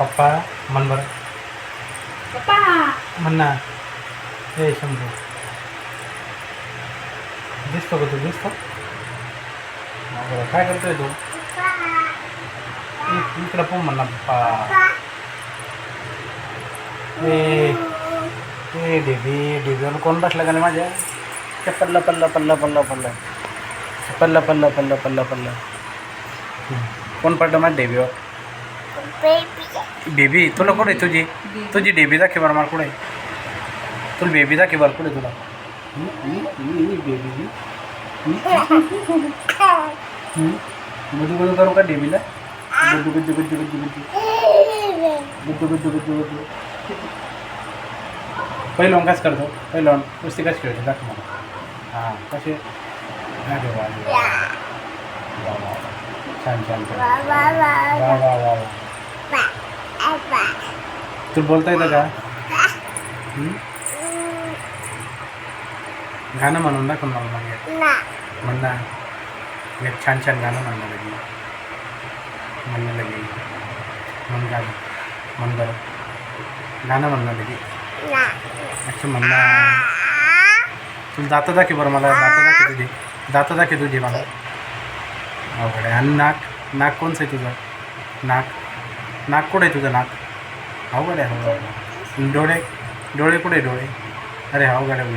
पप्पा म्हण बरं पप्पा! म्हण ए शंभू. दिसतो का तू? दिसतो? हा बरं. काय करतोय तू? इकडं पण म्हण पप्पा. ए ए डेबी डेबीवर कोण बसला का नाही माझ्या? ते पल्ला पल्ला पल्ला पल्ला पल्ला. पल्ला पल्ला पल्ला पल्ला पल्ला. कोण पडलं माझ्या डेबीवर बेबी तुला कुठे आहे तुझी? तुझी बेबी दाखव बरं मला कुठे आहे? तुला बेबी दाखव बरं कुठे तुला? बेबी गुड्डू करू का बेबीला गुड्डू गुड्डू गुड्डू गुड्डू गुड्डू. गुड्डू गुड्डू गुड्डू गुड्डू. पहिलं कस करतो? पहिलं कुस्ती कशी खेळतो? दाखव मला. हां कसे अरे वा छान छान वा वा वा वा. तुला बोलता येतं का? हं? गाणं म्हणून दाखव ना मला. एक. म्हण ना एक छान छान गाणं म्हणणं लगे म्हणणं लगे म्हण गाणं. म्हण बरं. गाणं म्हणणं लगे अच्छा म्हणणं तुला दातं दाखव बरं मला. दातं दाखव तुझी. दातं दाखव तुझी मला. अवघड आहे. आणि नाक नाक कोणचं आहे तुझं? नाक. नाक कुठं आहे तुझं नाक? अवघड आहे अवघड आहे. डोळे डोळे कुठे आहे डोळे अरे अवघड आहे